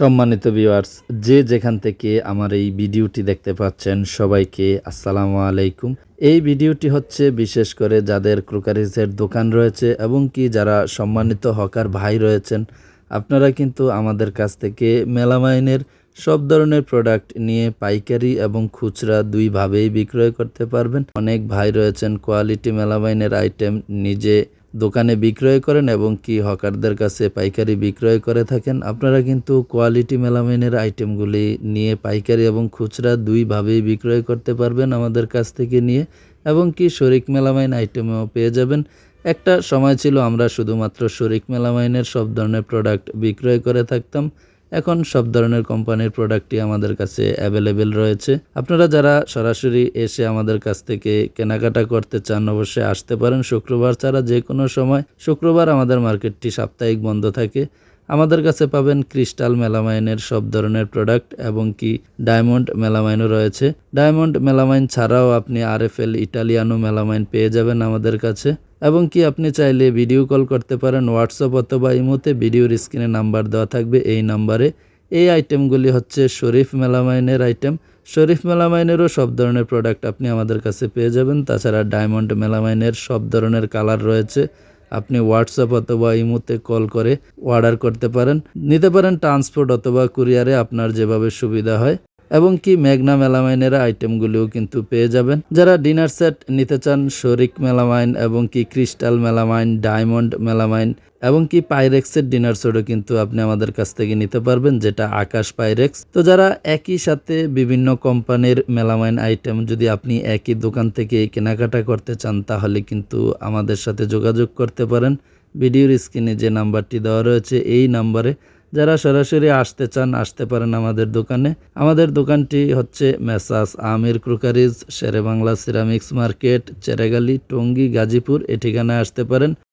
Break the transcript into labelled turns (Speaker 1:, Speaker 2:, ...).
Speaker 1: সম্মানিত ভিউয়ার্স যে যেখান থেকে আমার এই ভিডিওটি দেখতে পাচ্ছেন, সবাইকে আসসালামু আলাইকুম। এই ভিডিওটি হচ্ছে বিশেষ করে যাদের ক্রোকারিজের দোকান রয়েছে এবং কি যারা সম্মানিত হকার ভাই রয়েছেন, আপনারা কিন্তু আমাদের কাছ থেকে মেলামাইনের সব ধরনের প্রোডাক্ট নিয়ে পাইকারি এবং খুচরা দুইভাবেই বিক্রয় করতে পারবেন। অনেক ভাই রয়েছেন কোয়ালিটি মেলামাইনের আইটেম নিজে দোকানে বিক্রয় করেন এবং কি হকারদের কাছে পাইকারি বিক্রয় করে থাকেন, আপনারা কিন্তু কোয়ালিটি মেলামাইনের আইটেমগুলি নিয়ে পাইকারি এবং খুচরা দুইভাবেই বিক্রয় করতে পারবেন আমাদের কাছ থেকে নিয়ে এবং কি শরিক মেলামাইন আইটেমও পেয়ে যাবেন। একটা সময় ছিল আমরা শুধুমাত্র শরিক মেলামাইনের সব ধরনের প্রোডাক্ট বিক্রয় করে থাকতাম। এখন সব ধরনের কোম্পানির প্রোডাক্টই আমাদের কাছে অ্যাভেলেবেল রয়েছে। আপনারা যারা সরাসরি এসে আমাদের কাছ থেকে কেনাকাটা করতে চান, অবশ্যই আসতে পারেন। শুক্রবার ছাড়া যে কোনো সময়, শুক্রবার আমাদের মার্কেটটি সাপ্তাহিক বন্ধ থাকে। আমাদের কাছে পাবেন ক্রিস্টাল মেলামাইনের সব ধরনের প্রোডাক্ট এবং কি ডায়মন্ড মেলামাইনও রয়েছে। ডায়মন্ড মেলামাইন ছাড়াও আপনি R F L Italiano melamine পেয়ে যাবেন আমাদের কাছে। এবং কি আপনি চাইলে ভিডিও কল করতে পারেন, হোয়াটসঅ্যাপ অথবা ইমোতে ভিডিওর স্ক্রিনে নাম্বার দেওয়া থাকবে এই নাম্বারে। এই আইটেমগুলি হচ্ছে শরীফ মেলামাইনের আইটেম। শরীফ মেলামাইনেরও সব ধরনের প্রোডাক্ট আপনি আমাদের কাছে পেয়ে যাবেন। তাছাড়া ডায়মন্ড মেলামাইনের সব ধরনের কালার রয়েছে। আপনি হোয়াটসঅ্যাপ অথবা ইমোতে কল করে অর্ডার করতে পারেন। নিতে পারেন ট্রান্সপোর্ট অথবা কুরিয়ারে আপনার যেভাবে সুবিধা হয়। এবং কি মেঘনা মেলামাইনের আইটেমগুলিও কিন্তু পেয়ে যাবেন। যারা ডিনার সেট নিতে চান, শরিক মেলামাইন এবং কি ক্রিস্টাল মেলামাইন, ডায়মন্ড মেলামাইন এবং কি পাইরেক্সের ডিনার সেটও কিন্তু আপনি আমাদের কাছ থেকে নিতে পারবেন, যেটা আকাশ পাইরেক্স। তো যারা একই সাথে বিভিন্ন কোম্পানির মেলামাইন আইটেম যদি আপনি একই দোকান থেকে কেনাকাটা করতে চান, তাহলে কিন্তু আমাদের সাথে যোগাযোগ করতে পারেন। ভিডিওর স্ক্রিনে যে নাম্বারটি দেওয়া রয়েছে, এই নাম্বারে যারা সরাসরি আসতে চান, আসতে পারেন আমাদের দোকানে। আমাদের দোকানটি হচ্ছে Messrs Amir crockeries Shere Bangla ceramics market, Cheragali, Tongi, Gazipur, এ ঠিকানায় আসতে পারেন।